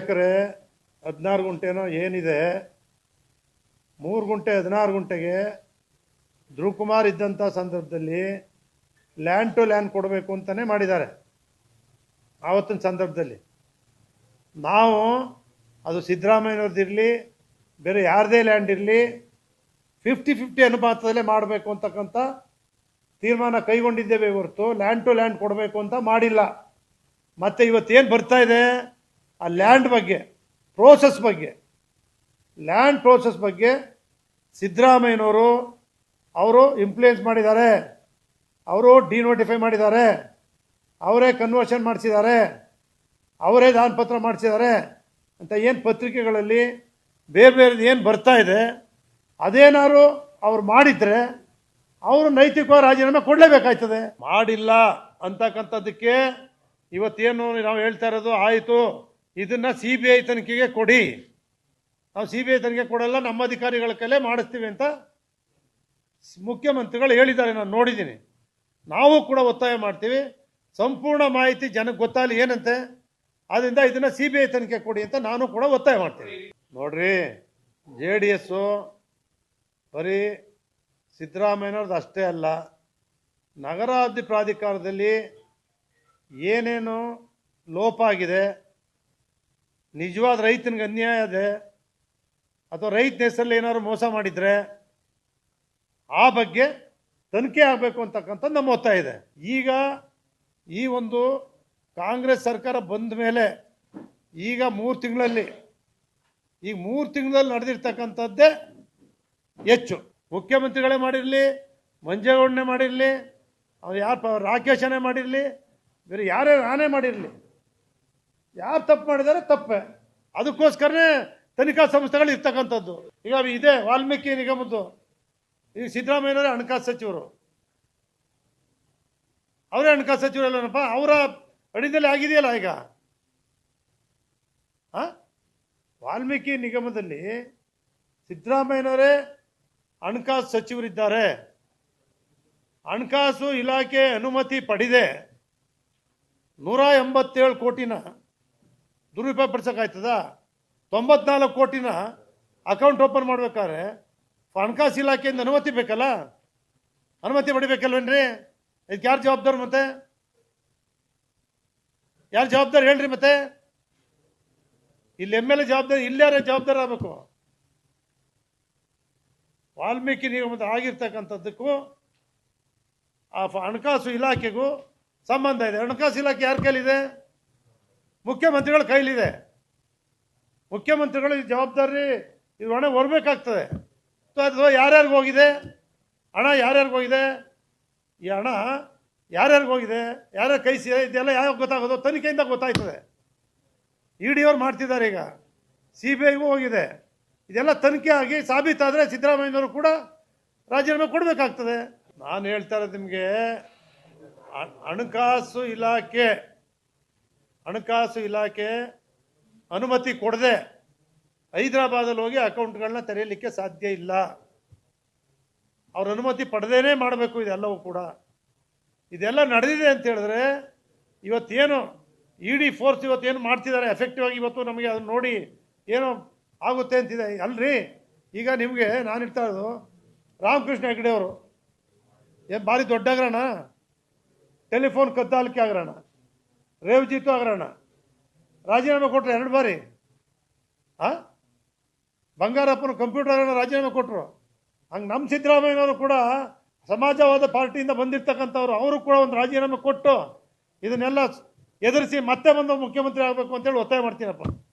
ಎಕರೆ ಹದಿನಾರು ಗುಂಟೆನೋ ಏನಿದೆ, ಮೂರು ಗುಂಟೆ ಹದಿನಾರು ಗುಂಟೆಗೆ ಧ್ರುವಕುಮಾರ್ ಇದ್ದಂಥ ಸಂದರ್ಭದಲ್ಲಿ ಲ್ಯಾಂಡ್ ಟು ಲ್ಯಾಂಡ್ ಕೊಡಬೇಕು ಅಂತಲೇ ಮಾಡಿದ್ದಾರೆ ಆವತ್ತಿನ ಸಂದರ್ಭದಲ್ಲಿ. ನಾವು, ಅದು ಸಿದ್ದರಾಮಯ್ಯವ್ರದ್ದಿರಲಿ ಬೇರೆ ಯಾರದೇ ಲ್ಯಾಂಡ್ ಇರಲಿ ಫಿಫ್ಟಿ ಫಿಫ್ಟಿ ಅನುಪಾತದಲ್ಲೇ ಮಾಡಬೇಕು ಅಂತಕ್ಕಂಥ ತೀರ್ಮಾನ ಕೈಗೊಂಡಿದ್ದೇವೆ ಹೊರತು ಲ್ಯಾಂಡ್ ಟು ಲ್ಯಾಂಡ್ ಕೊಡಬೇಕು ಅಂತ ಮಾಡಿಲ್ಲ. ಮತ್ತು ಇವತ್ತೇನು ಬರ್ತಾ ಇದೆ? ಆ ಲ್ಯಾಂಡ್ ಬಗ್ಗೆ ಪ್ರೋಸೆಸ್ ಬಗ್ಗೆ. ಲ್ಯಾಂಡ್ ಪ್ರೋಸೆಸ್ ಬಗ್ಗೆ ಸಿದ್ದರಾಮಯ್ಯನವರು, ಅವರು ಇಂಪ್ಲೂಯೆನ್ಸ್ ಮಾಡಿದ್ದಾರೆ. ಅವರು ಡಿನೋಟಿಫೈ ಮಾಡಿದ್ದಾರೆ. ಅವರೇ ಕನ್ವರ್ಷನ್ ಮಾಡಿಸಿದ್ದಾರೆ. ಅವರೇ ದಾನಪತ್ರ ಮಾಡಿಸಿದ್ದಾರೆ ಅಂತ ಏನು ಪತ್ರಿಕೆಗಳಲ್ಲಿ ಬೇರೆ ಬೇರೆ ಏನು ಬರ್ತಾ ಇದೆ, ಅದೇನಾದ್ರು ಅವ್ರು ಮಾಡಿದರೆ ಅವರು ನೈತಿಕವಾಗಿ ರಾಜೀನಾಮೆ ಕೊಡಲೇಬೇಕಾಯ್ತದೆ. ಮಾಡಿಲ್ಲ ಅಂತಕ್ಕಂಥದ್ದಕ್ಕೆ ಇವತ್ತೇನು ನಾವು ಹೇಳ್ತಾ ಇರೋದು, ಆಯಿತು. ಇದನ್ನು ಸಿ ಬಿ ಐ ತನಿಖೆಗೆ ಕೊಡಿ. ನಾವು ಸಿ ಬಿ ಐ ತನಿಖೆ ಕೊಡಲ್ಲ, ನಮ್ಮ ಅಧಿಕಾರಿಗಳ ಕೈಲೇ ಮಾಡಿಸ್ತೀವಿ ಅಂತ ಮುಖ್ಯಮಂತ್ರಿಗಳು ಹೇಳಿದ್ದಾರೆ, ನಾನು ನೋಡಿದ್ದೀನಿ. ನಾವು ಕೂಡ ಒತ್ತಾಯ ಮಾಡ್ತೀವಿ. ಸಂಪೂರ್ಣ ಮಾಹಿತಿ ಜನಕ್ಕೆ ಗೊತ್ತಾಗಲಿ ಏನಂತೆ ಆದ್ದರಿಂದ ಇದನ್ನು ಸಿ ಬಿ ಐ ತನಿಖೆ ಕೊಡಿ ಅಂತ ನಾನು ಕೂಡ ಒತ್ತಾಯ ಮಾಡ್ತೀನಿ. ನೋಡ್ರಿ ಜೆ ಡಿ ಎಸ್ಸು ಬರೀ ಸಿದ್ದರಾಮಯ್ಯನವ್ರದ್ದು ಅಷ್ಟೇ ಅಲ್ಲ, ನಗರಾಭಿವೃದ್ಧಿ ಪ್ರಾಧಿಕಾರದಲ್ಲಿ ಏನೇನು ಲೋಪ ಆಗಿದೆ ನಿಜವಾದ ರೈತನಿಗೆ ಅನ್ಯಾಯ ಇದೆ ಅಥವಾ ರೈತನ ಹೆಸರಲ್ಲಿ ಏನಾದ್ರು ಮೋಸ ಮಾಡಿದರೆ ಆ ಬಗ್ಗೆ ತನಿಖೆ ಆಗಬೇಕು ಅಂತಕ್ಕಂಥದ್ದು ನಮ್ಮ ಒತ್ತಾಯ ಇದೆ. ಈಗ ಈ ಒಂದು ಕಾಂಗ್ರೆಸ್ ಸರ್ಕಾರ ಬಂದ ಮೇಲೆ ಈಗ ಮೂರು ತಿಂಗಳಲ್ಲಿ, ಈಗ ಮೂರು ತಿಂಗಳಲ್ಲಿ ನಡೆದಿರ್ತಕ್ಕಂಥದ್ದೇ ಹೆಚ್ಚು. ಮುಖ್ಯಮಂತ್ರಿಗಳೇ ಮಾಡಿರಲಿ, ಮಂಜೇಗೌಡನೇ ಮಾಡಿರಲಿ, ಅವ್ರು ಯಾರು ರಾಕೇಶನೇ ಮಾಡಿರಲಿ, ಬೇರೆ ಯಾರೇ, ನಾನೇ ಮಾಡಿರಲಿ. ಯಾರು ತಪ್ಪು ಮಾಡಿದ್ದಾರೆ ತಪ್ಪೆ. ಅದಕ್ಕೋಸ್ಕರನೇ ತನಿಖಾ ಸಂಸ್ಥೆಗಳು ಇರ್ತಕ್ಕಂಥದ್ದು. ಈಗ ಇದೆ, ವಾಲ್ಮೀಕಿ ನಿಗಮದ್ದು. ಈಗ ಸಿದ್ದರಾಮಯ್ಯನವರೇ ಹಣಕಾಸು ಸಚಿವರು. ಅವರೇ ಹಣಕಾಸು ಸಚಿವರು ಅಲ್ಲನಪ್ಪ ಅವರ ಅಡಿದಲ್ಲಿ ಆಗಿದೆಯಲ್ಲ ಈಗ? ವಾಲ್ಮೀಕಿ ನಿಗಮದಲ್ಲಿ ಸಿದ್ದರಾಮಯ್ಯನವರೇ ಹಣಕಾಸು ಸಚಿವರಿದ್ದಾರೆ. ಹಣಕಾಸು ಇಲಾಖೆ ಅನುಮತಿ ಪಡೆದೆ. ನೂರ ಎಂಬತ್ತೇಳು ಕೋಟಿನ ದುರುಪಯೋಗ ಪಡಿಸೋಕ್ಕಾಯ್ತದ? ತೊಂಬತ್ನಾಲ್ಕು ಕೋಟಿನ ಅಕೌಂಟ್ ಓಪನ್ ಮಾಡ್ಬೇಕಾದ್ರೆ ಹಣಕಾಸು ಇಲಾಖೆಯಿಂದ ಅನುಮತಿ ಬೇಕಲ್ಲ? ಅನುಮತಿ ಪಡಿಬೇಕಲ್ವೇನ್ರಿ? ಇದಕ್ಕೆ ಯಾರು ಜವಾಬ್ದಾರಿ ಮತ್ತೆ? ಯಾರು ಜವಾಬ್ದಾರಿ ಹೇಳ್ರಿ ಮತ್ತೆ? ಇಲ್ಲಿ ಎಂ ಎಲ್ ಎ ಜವಾಬ್ದಾರಿ ಇಲ್ಲಾರ ಜವಾಬ್ದಾರಿ ಆಗಬೇಕು? ವಾಲ್ಮೀಕಿ ನಿಗಮದ ಆಗಿರ್ತಕ್ಕಂಥದ್ದಕ್ಕೂ ಆ ಹಣಕಾಸು ಇಲಾಖೆಗೂ ಸಂಬಂಧ ಇದೆ. ಹಣಕಾಸು ಇಲಾಖೆ ಯಾರ ಕೈಲಿದೆ? ಮುಖ್ಯಮಂತ್ರಿಗಳ ಕೈಲಿದೆ. ಮುಖ್ಯಮಂತ್ರಿಗಳು ಈ ಜವಾಬ್ದಾರಿ, ಇದು ಹಣ ಹೊರಬೇಕಾಗ್ತದೆ. ಅಥವಾ ಯಾರ್ಯಾರಿಗೆ ಹೋಗಿದೆ? ಹಣ ಯಾರ್ಯಾರಿಗೆ ಹೋಗಿದೆ? ಈ ಹಣ ಯಾರ್ಯಾರಿಗೆ ಹೋಗಿದೆ? ಯಾರ್ಯಾರು ಕೈ ಸೇರಿ ಇದೆಲ್ಲ ಯಾವಾಗ ಗೊತ್ತಾಗೋದು? ತನಿಖೆಯಿಂದ ಗೊತ್ತಾಯ್ತದೆ. ಇ ಡಿ ಅವ್ರು ಮಾಡ್ತಿದ್ದಾರೆ ಈಗ. ಸಿ ಬಿ ಐಗೂ ಹೋಗಿದೆ. ಇದೆಲ್ಲ ತನಿಖೆ ಆಗಿ ಸಾಬೀತಾದರೆ ಸಿದ್ದರಾಮಯ್ಯನವರು ಕೂಡ ರಾಜೀನಾಮೆ ಕೊಡಬೇಕಾಗ್ತದೆ. ನಾನು ಹೇಳ್ತಾ ನಿಮಗೆ ಹಣಕಾಸು ಇಲಾಖೆ ಹಣಕಾಸು ಇಲಾಖೆ ಅನುಮತಿ ಕೊಡದೆ ಹೈದರಾಬಾದಲ್ಲಿ ಹೋಗಿ ಅಕೌಂಟ್ಗಳನ್ನ ತೆರೆಯಲಿಕ್ಕೆ ಸಾಧ್ಯ ಇಲ್ಲ. ಅವ್ರ ಅನುಮತಿ ಪಡೆದೇನೆ ಮಾಡಬೇಕು ಇದೆಲ್ಲವೂ ಕೂಡ. ಇದೆಲ್ಲ ನಡೆದಿದೆ ಅಂತ ಹೇಳಿದ್ರೆ ಇವತ್ತೇನು ಇ ಡಿ ಫೋರ್ಸ್ ಇವತ್ತೇನು ಮಾಡ್ತಿದ್ದಾರೆ? ಎಫೆಕ್ಟಿವ್ ಆಗಿ ಇವತ್ತು ನಮಗೆ ಅದನ್ನ ನೋಡಿ ಏನೋ ಆಗುತ್ತೆ ಅಂತಿದೆ. ಅಲ್ರಿ? ಈಗ ನಿಮಗೆ ನಾನು ಇರ್ತಾ ಇರೋದು ರಾಮಕೃಷ್ಣ ಹೆಗಡೆ ಅವರು ಏನು ಭಾರಿ ದೊಡ್ಡ ಹಗರಣ. ಟೆಲಿಫೋನ್ ಕದ್ದಾಲಿಕೆ ಹಗರಣ. ರೇವ್ಜಿತ್ತು ಆಗ್ರಣ ರಾಜೀನಾಮೆ ಕೊಟ್ಟರು ಎರಡು ಬಾರಿ. ಆ? ಬಂಗಾರಪ್ಪನ ಕಂಪ್ಯೂಟರ್ ರಾಜೀನಾಮೆ ಕೊಟ್ಟರು ಹಂಗೆ ನಮ್ಮ ಸಿದ್ದರಾಮಯ್ಯನವರು ಕೂಡ ಸಮಾಜವಾದ ಪಾರ್ಟಿಯಿಂದ ಬಂದಿರ್ತಕ್ಕಂಥವ್ರು, ಅವರು ಕೂಡ ಒಂದು ರಾಜೀನಾಮೆ ಕೊಟ್ಟು ಇದನ್ನೆಲ್ಲ ಎದುರಿಸಿ ಮತ್ತೆ ಬಂದು ಮುಖ್ಯಮಂತ್ರಿ ಆಗಬೇಕು ಅಂತೇಳಿ ಒತ್ತಾಯ ಮಾಡ್ತೀನಪ್ಪ.